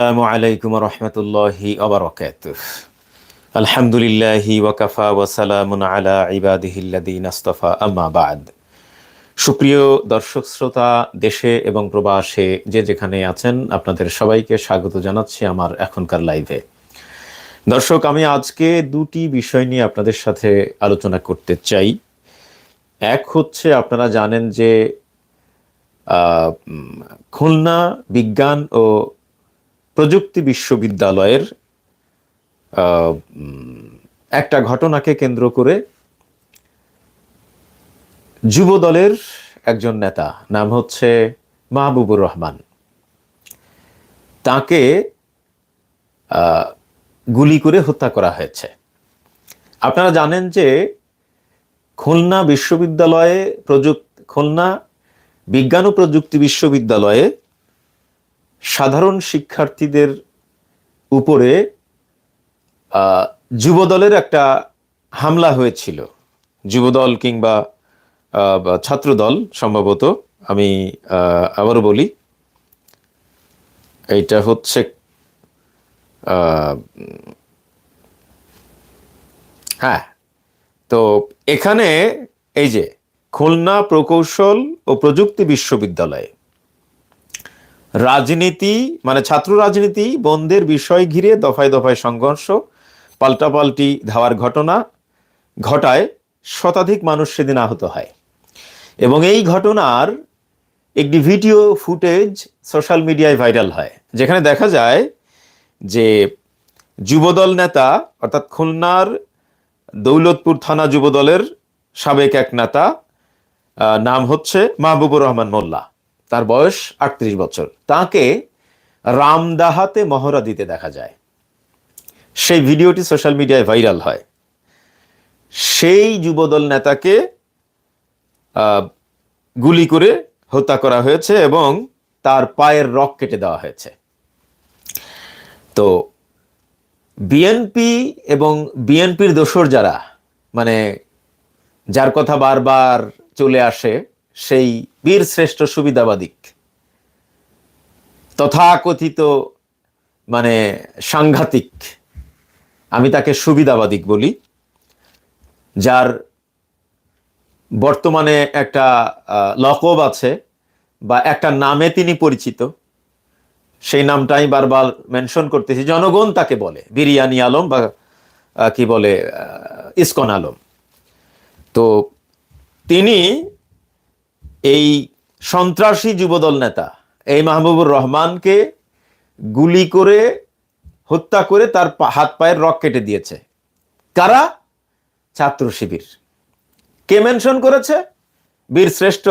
আসসালামু আলাইকুম রহমতুল্লাহি আবরকাত আলহামদুলিল্লাহি ওয়াকাফা ওয়াসালামুন আলা ইবাদিহিল্লাদিন আস্তফা, আম্মা বাদ। সুপ্রিয় দর্শক শ্রোতা, দেশে এবং প্রবাসে যে যেখানে আছেন, আপনাদের সবাইকে স্বাগত জানাচ্ছি আমার এখনকার লাইভে। দর্শক, আমি আজকে দুটি বিষয় নিয়ে আপনাদের সাথে আলোচনা করতে চাই। এক হচ্ছে, আপনারা জানেন যে খুলনা বিজ্ঞান ও প্রযুক্তি বিশ্ববিদ্যালয়ের একটা ঘটনাকে কেন্দ্র করে যুব দলের একজন নেতা, নাম হচ্ছে মাহবুবুর রহমান, তাকে গুলি করে হত্যা করা হয়েছে। আপনারা জানেন যে খুলনা বিশ্ববিদ্যালয়ে প্রযুক্তি, খুলনা বিজ্ঞান ও প্রযুক্তি বিশ্ববিদ্যালয়ে সাধারণ শিক্ষার্থীদের উপরে যুবদলের একটা হামলা হয়েছিল। যুবদল কিংবা ছাত্রদল সম্ভবত, আমি আবারও বলি, এইটা হচ্ছে হ্যাঁ তো এখানে এই যে খুলনা প্রকৌশল ও প্রযুক্তি বিশ্ববিদ্যালয়ে রাজনীতি মানে ছাত্র রাজনীতি, বন্ধের বিষয় ঘিরে দফায় দফায় সংঘর্ষ, পাল্টাপাল্টি ধাওয়ার ঘটনা ঘটায় শতাধিক মানুষ সেদিন আহত হয়। এবং এই ঘটনার একটি ভিডিও ফুটেজ সোশ্যাল মিডিয়ায় ভাইরাল হয়, যেখানে দেখা যায় যে যুবদল নেতা, অর্থাৎ খুলনার দৌলতপুর থানা যুবদলের সাবেক এক নেতা নাম হচ্ছে মাহবুবুর রহমান মোল্লা। তার বয়স আটত্রিশ বছর। তাকে রামদাহাতে মহড়া দিতে দেখা যায়। সেই ভিডিওটি সোশ্যাল মিডিয়ায় ভাইরাল হয়। সেই যুবদল নেতাকে গুলি করে হত্যা করা হয়েছে এবং তার পায়ের রক কেটে দেওয়া হয়েছে। তো বিএনপি এবং বিএনপির দোসর যারা মানে যার কথা বারবার চলে আসে সেই বীর শ্রেষ্ঠ সুবিধাবাদিক। তথাকথিত মানে সাংঘাতিক, আমি তাকে সুবিধাবাদিক বলি, যার বর্তমানে একটা লকব আছে বা একটা নামে তিনি পরিচিত। সেই নামটাই বারবার মেনশন করতেছি, জনগণ তাকে বলে, বিরিয়ানি আলম বা কি বলে ইসকন আলম। তো তিনি এই সন্ত্রাসী যুবদল নেতা, এই মাহবুবুর রহমানকে গুলি করে, হত্যা করে তার হাত পায়ের রক কেটে দিয়েছে। কারা? ছাত্র শিবির। কে মেনশন করেছে? বীর শ্রেষ্ঠ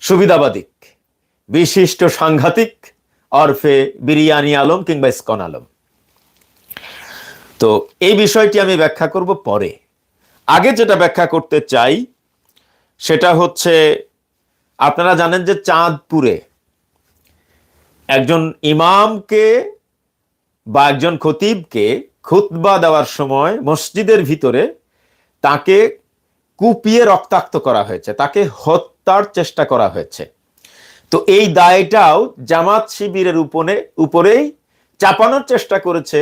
সুবিধাবাদিক, বিশিষ্ট সাংঘাতিক, অরফে বিরিয়ানি আলম কিংবা ইসকন আলম। তো এই বিষয়টি আমি ব্যাখ্যা করব পরে। আগে যেটা ব্যাখ্যা করতে চাই, সেটা হচ্ছে আপনারা জানেন যে চাঁদপুরে একজন ইমামকে বা একজন খতিবকে খুতবা দেওয়ার সময় মসজিদের ভিতরে তাকে কুপিয়ে রক্তাক্ত করা হয়েছে, তাকে হত্যার চেষ্টা করা হয়েছে। তো এই দায়টাও জামাত শিবিরের উপরে উপরেই চাপানোর চেষ্টা করেছে।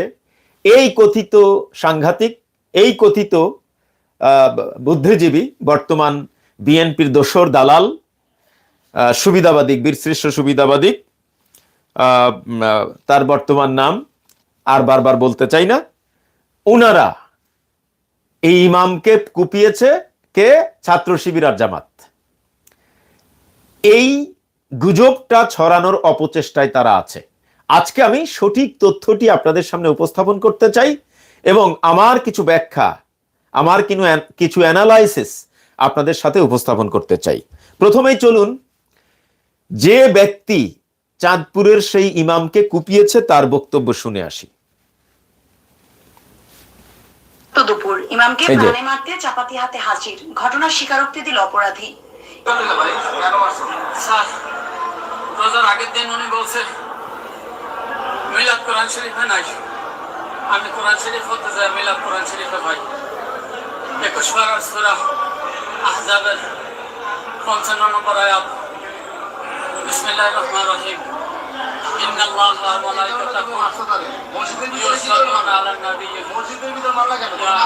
এই কথিত সাংঘাতিক, এই কথিত বুদ্ধিজীবী বর্তমান বিএনপির দোসর দালাল সুবিধাবাদিক আহ, উম, আহ, তার বর্তমান নাম আর বারবার বলতে চাই না। উনারা এই ইমামকে কুপিয়েছে কে? ছাত্র শিবির আর জামাত। এই গুজবটা ছড়ানোর অপচেষ্টায় তারা আছে। আজকে আমি সঠিক তথ্যটি আপনাদের সামনে উপস্থাপন করতে চাই এবং আমার কিছু ব্যাখ্যা আমার কিছু অ্যানালাইসিস আপনাদের সাথে উপস্থাপন করতে চাই। প্রথমেই চলুন যে ব্যক্তি চাঁদপুরের সেই ইমামকে কুপিয়েছে তার বক্তব্য শুনে আসি। দুপুর ইমামকে প্রাণে মারতে চাপাতি হাতে হাজির ঘটনার স্বীকারোক্তি দিল অপরাধী। স্যার রোজার আগের দিন উনি বলছে মিলাদ কোরআন শরীফে নাই। আমি কোরআন শরীফ হতে যাই মিলাদ কোরআন শরীফে ভাই। একুশ পারার সুরা আহজাবের পঞ্চান্ন নম্বর আয়াত। নাম কি?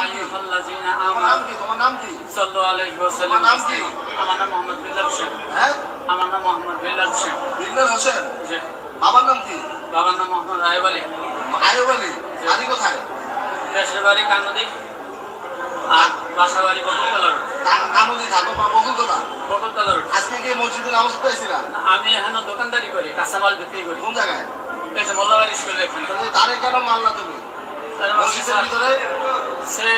আইয়ুহাল্লাযীনা তোমার নাম আমানু কি? তোমার নাম কি? সাল্লু আলাইহি ওয়া তোমার সাল্লাম নাম কি? আমার নাম মোহাম্মদ বিল্লাল হোসেন? আমার নাম মোহাম্মদ বিল্লাল হোসেন বিল্লাল হোসেন। জি বাবার নাম কি? বাবার নাম মোহাম্মদ আয়ুব আলী আয়ুব আলী। বাড়ি কোথায়? দেশের বাড়ি কান্নদি আর বাসা বাড়ি বকুলতলা রোড কা- কামুদি থাকো বা বকুলতলা। বকুলতলা রোড আজকে কি মসজিদে নামাজ পড়েছিলা? আমি এখানে দোকানদারি করি কাঁচামাল বিক্রি করি কোন জায়গায়? যে মোল্লাবাড়ি স্কুলের এখানে তারে কেন মারলা তুমি? মসজিদের ভিতরে? সে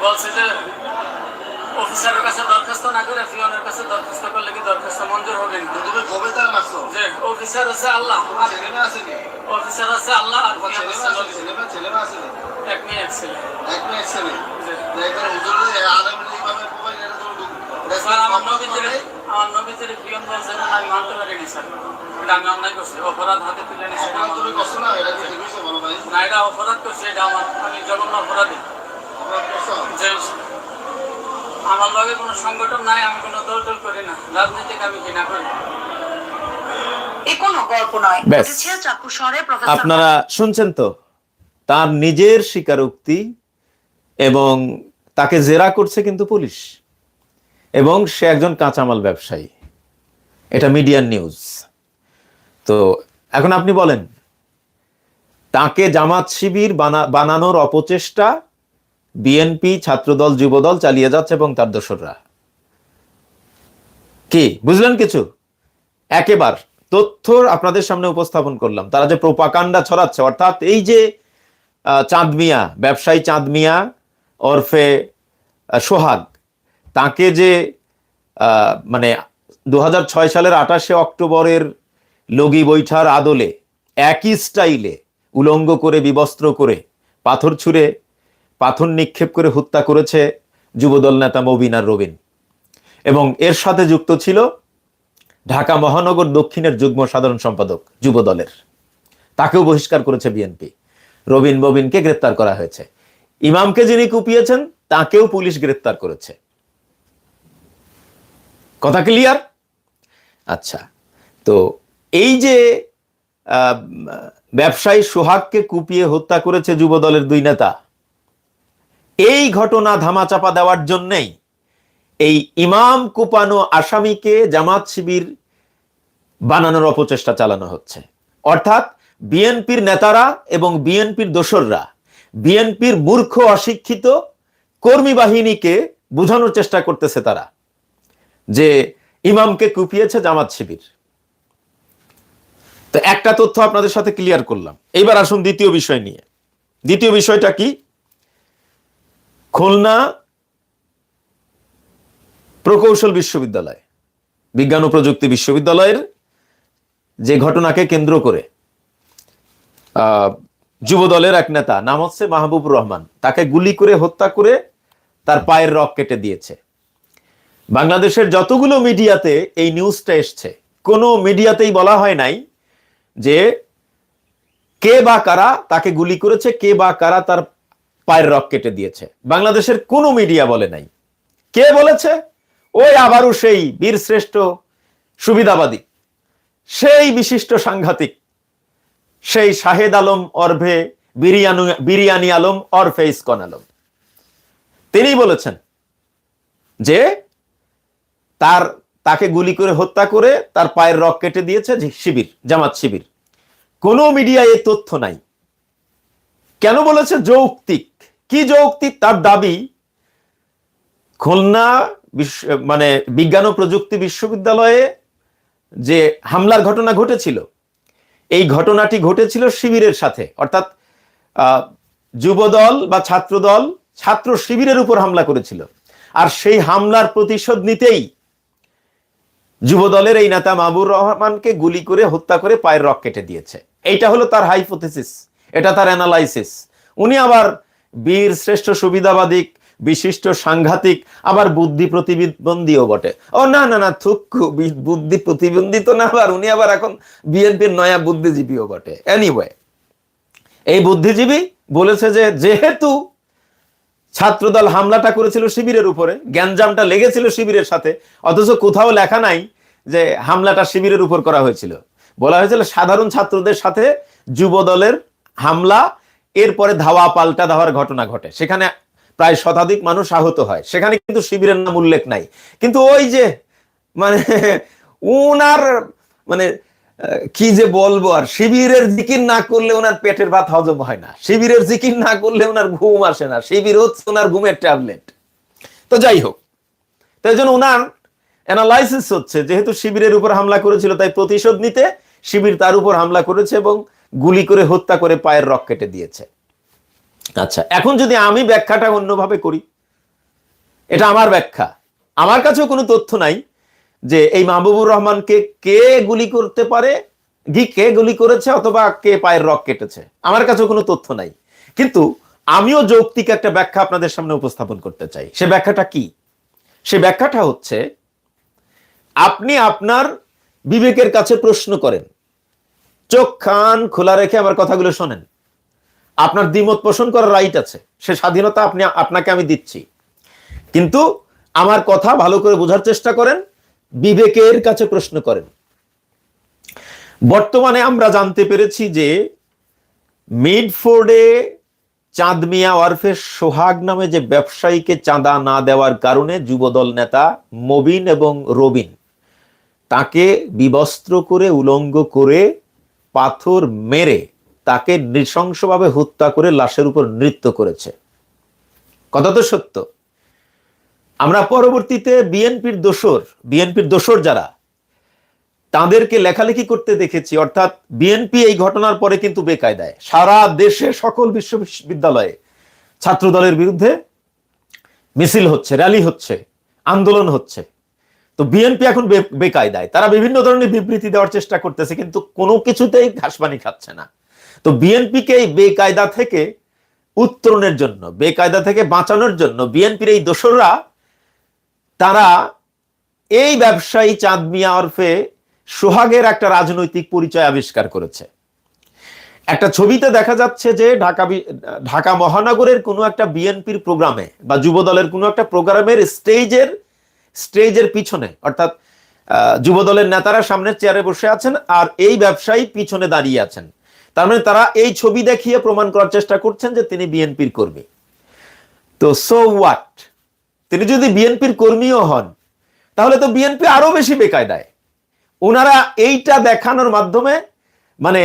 বলছে যে অফিসারের কাছে দরখাস্ত না করে ফিওনের কাছে দরখাস্ত করলে কি দরখাস্ত মঞ্জুর হবে না তুমি কবে তার মারছো? যে অফিসার আছে আল্লাহ ছেলে মেয়ে আসেনি? অফিসার আছে আল্লাহ আর তোমার ছেলে আছে? ছেলে আসেনি? এক মেয়ে এক ছেলে এক মেয়ে ছেলে। যে স্যার আমার নবীদের আমার নবীদের ফিওন বলছে আমি মানতে পারিনি স্যার এটা আমি অন্যায় করছি অপরাধ হাতে তুলে নিছি এটা অপরাধ আমার তুমি করছ না? এটা কি ঠিক হয়েছে বলো ভাই? না এটা অপরাধ করছি এটা আমার আমি জঘন্য অপরাধী অপরাধ করছ? যে আমার লগে কোনো সংগঠন নাই আমি কোনো দল টল করি না রাজনীতিক আমি ঘৃণা করি আপনারা শুনছেন তো তার নিজের স্বীকারোক্তি এবং তাকে জেরা করছে কিন্তু পুলিশ এবং সে একজন কাঁচামাল ব্যবসায়ী। এটা মিডিয়ার নিউজ। তো এখন আপনি বলেন, তাকে জামাত শিবির বানা- বানানোর অপচেষ্টা বিএনপি, ছাত্রদল, যুবদল চালিয়ে যাচ্ছে এবং তার দোসররা। কি, বুঝলেন কিছু? একেবার তথ্য আপনাদের সামনে উপস্থাপন করলাম। তারা যে প্রোপাকাণ্ডা ছড়াচ্ছে, অর্থাৎ এই যে চাঁদ মিয়া, ব্যবসায়ী চাঁদ মিয়া, ওরফে সোহাগ তাকে যে মানে দু হাজার ছয় সালের আঠাশে অক্টোবরের লগি বৈঠার আদলে একই স্টাইলে উলঙ্গ করে, বিবস্ত্র করে, পাথর ছুঁড়ে, পাথর নিক্ষেপ করে হত্যা করেছে যুবদল নেতা মবিন আর রবিন। এবং এর সাথে যুক্ত ছিল ঢাকা মহানগর দক্ষিণের যুগ্ম সাধারণ সম্পাদক যুবদলের। তাকেও বহিষ্কার করেছে বিএনপি। রবিন ববিনকে গ্রেপ্তার করা হয়েছে। ইমামকে যিনি কুপিয়েছেন, তাকেও পুলিশ গ্রেপ্তার করেছে। কথা ক্লিয়ার আচ্ছা তো এই যে ব্যবসায়ী সোহাগকে কুপিয়ে হত্যা করেছে যুব দলের দুই নেতা, এই ঘটনা ধামাচাপা দেওয়ার জন্যই এই ইমাম কুপানো আসামিকে জামাত শিবির বানানোর অপচেষ্টা চালানো হচ্ছে। অর্থাৎ বিএনপির নেতারা এবং বিএনপির দোসররা, বিএনপির মূর্খ অশিক্ষিত কর্মী বাহিনীকে বোঝানোর চেষ্টা করতেছে তারা। যে ইমামকে কুপিয়েছে জামাত শিবির। তো একটা তথ্য আপনাদের সাথে ক্লিয়ার করলাম। এইবার আসুন দ্বিতীয় বিষয় নিয়ে। দ্বিতীয় বিষয়টা কি? খুলনা প্রকৌশল বিশ্ববিদ্যালয় বিজ্ঞান ও প্রযুক্তি বিশ্ববিদ্যালয়ের যে ঘটনাকে কেন্দ্র করে আহ, যুবদলের এক নেতা নাম হচ্ছে মাহবুবুর রহমান তাকে গুলি করে হত্যা করে তার পায়ের রক কেটে দিয়েছে। বাংলাদেশের যতগুলো মিডিয়াতে এই নিউজটা এসছে, কোনো মিডিয়াতেই বলা হয় নাই যে কে বা কারা তাকে গুলি করেছে, কে বা কারা তার পায়ের রক কেটে দিয়েছে। বাংলাদেশের কোনো মিডিয়া বলে নাই। কে বলেছে? ওই আবারও সেই বীর শ্রেষ্ঠ সুবিধাবাদী, সেই বিশিষ্ট সাংঘাতিক, সেই শাহেদ আলম অর্ভে, বিরিয়ানু, বিরিয়ানি আলম অর্ফে ইস্কন আলম। তিনি বলেছেন যে তার, তাকে গুলি করে হত্যা করে তার পায়ের রক কেটে দিয়েছে শিবির, জামাত শিবির। কোনো মিডিয়ায় এ তথ্য নাই। কেন বলেছে? যৌক্তিক। কি যৌক্তিক? তার দাবি, খুলনা মানে বিজ্ঞান ও প্রযুক্তি বিশ্ববিদ্যালয়ে যে হামলার ঘটনা ঘটেছিল, এই ঘটনাটি ঘটেছিল শিবিরের সাথে। অর্থাৎ যুবদল বা ছাত্রদল ছাত্র শিবিরের উপর হামলা করেছিল। আর সেই হামলার প্রতিশোধ নিতেই যুবদলের এই নেতা মাহবুর রহমানকে গুলি করে হত্যা করে পায়ের রক কেটে দিয়েছে। এইটা হলো তার হাইপোথেসিস এটা তার অ্যানালাইসিস উনি আবার বীর শ্রেষ্ঠ সুবিধাবাদিক, বিশিষ্ট সাংঘাতিক, আবার বুদ্ধি প্রতিবন্ধীও বটে। ও, না না না, থুক্কু বুদ্ধি প্রতিবন্ধী তো না, আবার উনি আবার এখন বিএনপির নয়া বুদ্ধিজীবীও বটে। এনিওয়ে এই বুদ্ধিজীবী বলেছে যে, যেহেতু ছাত্রদল হামলাটা করেছিল শিবিরের উপরে, গ্যাঞ্জামটা লেগেছিল শিবিরের সাথে, অথচ কোথাও লেখা নাই যে হামলাটা শিবিরের উপর করা হয়েছিল। বলা হয়েছিল সাধারণ ছাত্রদের সাথে যুব দলের হামলা, এরপরে ধাওয়া পাল্টা ধাওয়ার ঘটনা ঘটে। সেখানে প্রায় শতাধিক মানুষ আহত হয়। সেখানে কিন্তু শিবিরের নাম উল্লেখ নাই। কিন্তু ওই যে মানে ওনার মানে কি যে বলব আর, শিবিরের জিকির না করলে ওনার পেটের ভাত হজম হয় না। শিবিরের জিকির না করলে ওনার ঘুম আসে না। শিবির হচ্ছে ওনার ঘুমের ট্যাবলেট। তো যাই হোক, তো এই জন্য ওনার অ্যানালাইসিস হচ্ছে, যেহেতু শিবিরের উপর হামলা করেছিল, তাই প্রতিশোধ নিতে শিবির তার উপর হামলা করেছে এবং গুলি করে হত্যা করে পায়ের রক কেটে দিয়েছে। আচ্ছা এখন যদি আমি ব্যাখ্যাটা অন্যভাবে করি, এটা আমার ব্যাখ্যা। আমার কাছেও কোনো তথ্য নাই যে এই মাহবুবুর রহমানকে কে গুলি করতে পারে, কি কে গুলি করেছে, অথবা কে পায়ের রক কেটেছে। আমার কাছেও কোনো তথ্য নাই। কিন্তু আমিও যৌক্তিক একটা ব্যাখ্যা আপনাদের সামনে উপস্থাপন করতে চাই। সে ব্যাখ্যাটা কি? সে ব্যাখ্যাটা হচ্ছে আপনি আপনার বিবেকের কাছে প্রশ্ন করেন। চোখ খান খোলা রেখে আমার কথাগুলো শোনেন। আপনার দ্বিমত পোষণ করার রাইট আছে। সে স্বাধীনতা আপনি, আপনাকে আমি দিচ্ছি। কিন্তু আমার কথা ভালো করে বোঝার চেষ্টা করেন, বিবেকের কাছে প্রশ্ন করেন। বর্তমানে আমরা জানতে পেরেছি যে মিডফোর্ডে চাঁদ মিয়া ওয়ারফে সোহাগ নামে যে ব্যবসায়ীকে চাঁদা না দেওয়ার কারণে যুবদল নেতা মবিন এবং রবিন তাকে বিবস্ত্র করে, উলঙ্গ করে, পাথর মেরে, তাকে নৃশংসভাবে হত্যা করে লাশের উপর নৃত্য করেছে। কথা তো সত্য। আমরা পরবর্তীতে বিএনপির দোসর বিএনপির দোসর যারা, তাদেরকে লেখালেখি করতে দেখেছি। অর্থাৎ বিএনপি এই ঘটনার পরে কিন্তু বেকায়দায়। সারা দেশে সকল বিশ্ববিদ্যালয়ে ছাত্র দলের বিরুদ্ধে মিছিল হচ্ছে, র্যালি হচ্ছে, আন্দোলন হচ্ছে। তো বিএনপি এখন বেকায়দায়। তারা বিভিন্ন ধরনের বিবৃতি দেওয়ার চেষ্টা করতেছে, কিন্তু কোনো কিছুতেই ঘাসপানি খাচ্ছে না। তো বিএনপিকে এই বেকায়দা থেকে উত্তরণের জন্য, বেকায়দা থেকে বাঁচানোর জন্য বিএনপির এই দোসররা, তারা এই ব্যবসায়ী চাঁদ মিয়া ওরফে সোহাগের একটা রাজনৈতিক পরিচয় আবিষ্কার করেছে। একটা ছবিতে দেখা যাচ্ছে যে ঢাকা ঢাকা মহানগরের কোনো একটা বিএনপির প্রোগ্রামে বা যুব দলের কোনো একটা প্রোগ্রামের স্টেজের স্টেজের পিছনে অর্থাৎ আহ, যুব দলের নেতারা সামনের চেয়ারে বসে আছেন আর এই ব্যবসায়ী পিছনে দাঁড়িয়ে আছেন। তার মানে তারা এই ছবি দেখিয়ে প্রমাণ করার চেষ্টা করছেন যে তিনি বিএনপির কর্মী। তো সো হোয়াট তিনি যদি বিএনপির কর্মীও হন তাহলে তো বিএনপি আরও বেশি বেকায়দায়। ওনারা এইটা দেখানোর মাধ্যমে মানে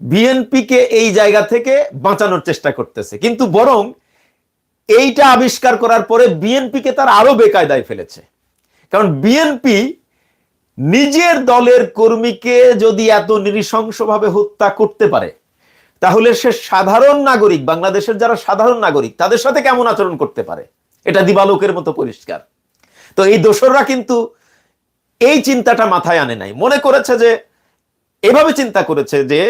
বিএনপিকে এই জায়গা থেকে বাঁচানোর চেষ্টা করতেছে। কিন্তু বরং এইটা আবিষ্কার করার পরে বিএনপিকে তার আরও বেকায়দায় ফেলেছে। কারণ বিএনপি নিজের দলের কর্মীকে যদি এত নৃশংসভাবে হত্যা করতে পারে, তাহলে সে সাধারণ নাগরিক, বাংলাদেশের যারা সাধারণ নাগরিক, তাদের সাথে কেমন আচরণ করতে পারে? এটা দিবালোকের মতো পরিষ্কার। তো এই দোসররা কিন্তু এই চিন্তাটা মাথায় আনে নাই। মনে করেছে যে, এভাবে চিন্তা করেছে যে,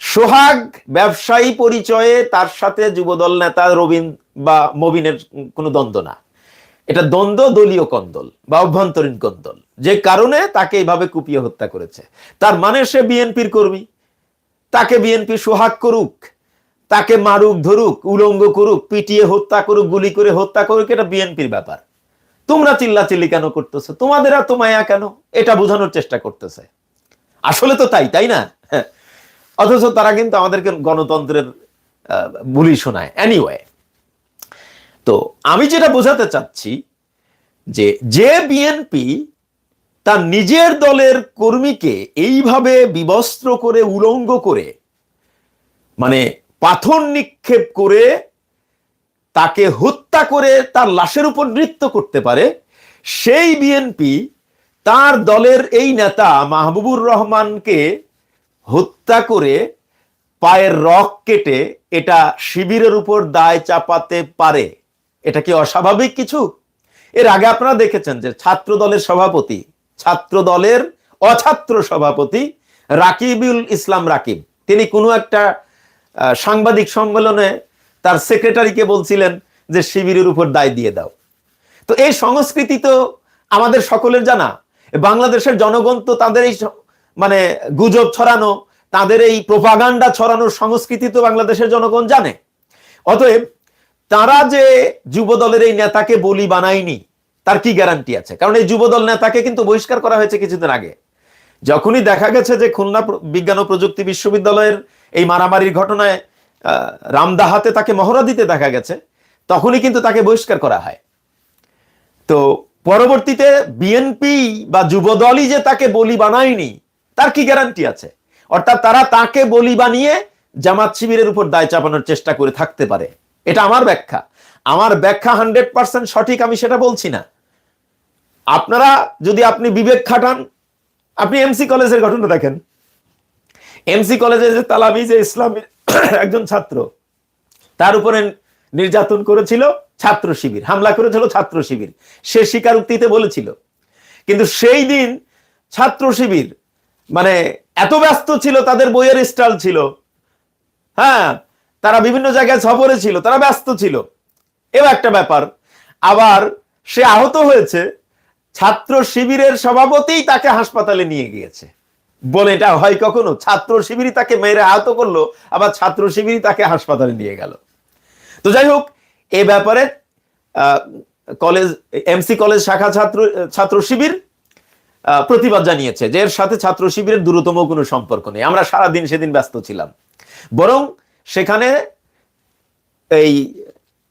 সোহাগ ব্যবসায়ী পরিচয়ে তার সাথে যুবদল নেতা রবিন বা মবিনের কোনো দ্বন্দ্ব না। এটা দ্বন্দ্ব দলীয় কন্দল বা অভ্যন্তরীণ কন্দল। যে কারণে তাকে এইভাবে কুপিয়ে হত্যা করেছে। তার মানে সে বিএনপির কর্মী। তাকে বিএনপি সোহাগ করুক, তাকে মারুক, ধরুক, উলঙ্গ করুক, পিটিয়ে হত্যা করুক, গুলি করে হত্যা করুক, এটা বিএনপির ব্যাপার। তোমরা চিল্লাচিল্লি কেন করতেছো? তোমাদের এত মায়া কেন? এটা বোঝানোর চেষ্টা করতেছে। আসলে তো তাই তাই না। অথচ তারা কিন্তু আমাদেরকে গণতন্ত্রের বুলি শোনায়। এনিওয়ে তো আমি যেটা বোঝাতে চাচ্ছি যে যে বিএনপি তার নিজের দলের কর্মীকে এইভাবে বিবস্ত্র করে, উলঙ্গ করে মানে পাথর নিক্ষেপ করে তাকে হত্যা করে তার লাশের উপর নৃত্য করতে পারে, সেই বিএনপি তার দলের এই নেতা মাহবুবুর রহমানকে হত্যা করে পায়ের রক কেটে এটা শিবিরের উপর দায় চাপাতে পারে। এটা কি অস্বাভাবিক কিছু? এর আগে আপনারা দেখেছেন যে ছাত্র দলের সভাপতি ছাত্র দলের অছাত্র সভাপতি রাকিবুল ইসলাম রাকিব, তিনি কোনো একটা সাংবাদিক সম্মেলনে তার সেক্রেটারিকে বলছিলেন যে শিবিরের উপর দায় দিয়ে দাও। তো এই সংস্কৃতি তো আমাদের সকলের জানা। বাংলাদেশের জনগণ তো তাদের এই মানে গুজব ছড়ানো, তাদের এই প্রোপাগান্ডা ছড়ানোর সংস্কৃতি তো বাংলাদেশের জনগণ জানে। অতএব তারা যে যুব দলের এই নেতাকে বলি বানায়নি, তার কি গ্যারান্টি আছে? কারণ এই যুবদল নেতাকে কিন্তু বহিষ্কার করা হয়েছে কিছুদিন আগে। যখনই দেখা গেছে যে খুলনা বিজ্ঞান ও প্রযুক্তি বিশ্ববিদ্যালয়ের এই মারামারির ঘটনায় রামদাহাতে তাকে মহড়া দিতে দেখা গেছে, তখনই কিন্তু তাকে বহিষ্কার করা হয়। তো পরবর্তীতে বিএনপি বা যুবদলই যে তাকে বলি বানায়নি, তার কি গ্যারান্টি আছে? অর্থাৎ তারা তাকে বলি বানিয়ে জামাত শিবিরের উপর দায় চাপানোর চেষ্টা করে থাকতে পারে। এটা আমার ব্যাখ্যা। আমার ব্যাখ্যা হান্ড্রেড পার্সেন্ট সঠিক, আমি সেটা বলছি না। আপনারা যদি আপনি বিবেক খাটান, আপনি এমসি কলেজের ঘটনা দেখেন। এমসি কলেজে যে তালামি যে ইসলামের একজন ছাত্র, তার উপরে নির্যাতন করেছিল ছাত্র শিবির, হামলা করেছিল ছাত্র শিবির। সে স্বীকারোক্তিতে বলেছিল। কিন্তু সেই দিন ছাত্র শিবির মানে এত ব্যস্ত ছিল, তাদের বইয়ের স্টল ছিল। হ্যাঁ তারা বিভিন্ন জায়গায় সফরে ছিল, তারা ব্যস্ত ছিল। এও একটা ব্যাপার, আবার সে আহত হয়েছে, ছাত্র শিবিরের সভাপতি তাকে হাসপাতালে নিয়ে গিয়েছে। বলে এটা হয় কখনো? ছাত্র শিবিরই তাকে মেরে আহত করল, আবার ছাত্র শিবিরই তাকে হাসপাতালে নিয়ে গেল। তো যাই হোক, এ ব্যাপারে কলেজ এমসি কলেজ শাখা ছাত্র ছাত্র শিবির প্রতিবাদ জানিয়েছে যে এর সাথে ছাত্র শিবিরের দূরতম কোনো সম্পর্ক নেই। আমরা সারাদিন সেদিন ব্যস্ত ছিলাম। বরং সেখানে এই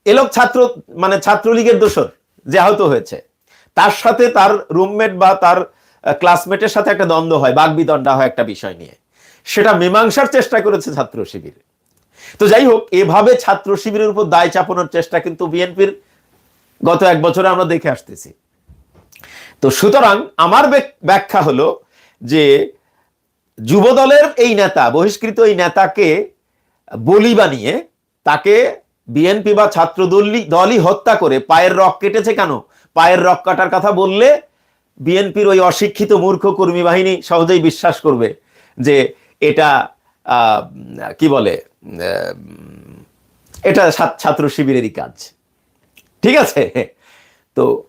এলোক ছাত্র মানে ছাত্রলীগের দোষর, যে আহত হয়েছে। তার সাথে তার রুমমেট বা তার ক্লাসমেটের সাথে একটা দ্বন্দ্ব হয় বাগবিদণ্ডা হয় একটা বিষয় নিয়ে। সেটা মীমাংসার চেষ্টা করেছে ছাত্র শিবির। তো যাই হোক, এভাবে ছাত্র শিবিরের উপর দায় চাপানোর চেষ্টা কিন্তু বিএনপির গত এক বছরে আমরা দেখে আসতেছি। তো সুতরাং আমার ব্যাখ্যা হলো যে যুবদলের এই নেতা, বহিষ্কৃত এই নেতাকে বলি বানিয়ে তাকে বিএনপি বা ছাত্র দলই হত্যা করে, পায়ের রক কেটেছে কেন? পায়ের রক কাটার কথা বললে বিএনপির ওই অশিক্ষিত মূর্খ কর্মী বাহিনী সহজেই বিশ্বাস করবে যে এটা কি বলে এটা ছাত্র- শিবিরেরই কাজ। ঠিক আছে? তো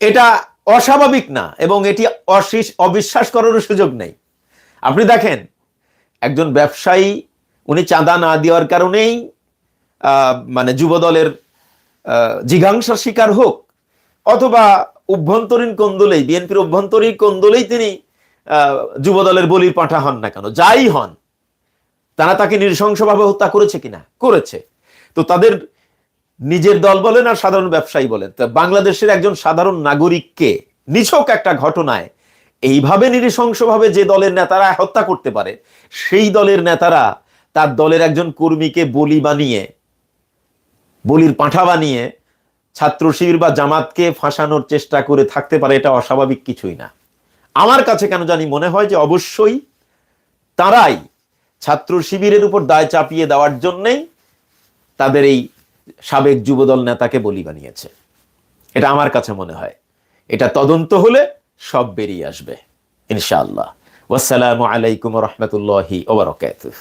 এটা অস্বাভাবিক না এবং এটি অবিশ্বাস করারও সুযোগ নেই। আপনি দেখেন, একজন ব্যবসায়ী উনি চাঁদা না দেওয়ার কারণেই মানে যুবদলের জিঘাংসার শিকার হোক, অথবা অভ্যন্তরীণ কোন্দলেই, বিএনপির অভ্যন্তরীণ কোন্দলেই তিনি যুবদলের বলির পাঠা হন না কেন, যাই হন, তারা তাকে নৃশংসভাবে হত্যা করেছে কিনা? করেছে। তো তাদের নিজের দল বলেন আর সাধারণ ব্যবসায়ী বলেন। তা বাংলাদেশের একজন সাধারণ নাগরিককে নিছক একটা ঘটনায় এইভাবে নৃশংসভাবে যে দলের নেতারা হত্যা করতে পারে, সেই দলের নেতারা তার দলের একজন কর্মীকে বলি বানিয়ে, বলির পাঁঠা বানিয়ে ছাত্র শিবির বা জামাতকে ফাঁসানোর চেষ্টা করে থাকতে পারে, এটা অস্বাভাবিক কিছুই না। আমার কাছে কেন জানি মনে হয় যে অবশ্যই তারাই ছাত্র শিবিরের উপর দায় চাপিয়ে দেওয়ার জন্যই তাদের এই সাবেক যুবদল নেতাকে বলি বানিয়েছে। এটা আমার কাছে মনে হয়। এটা তদন্ত হলে সব বেরিয়ে আসবে, ইনশাআল্লাহ। ওয়াসসালামু আলাইকুম রহমতুল্লাহি ওবরাকাতুহ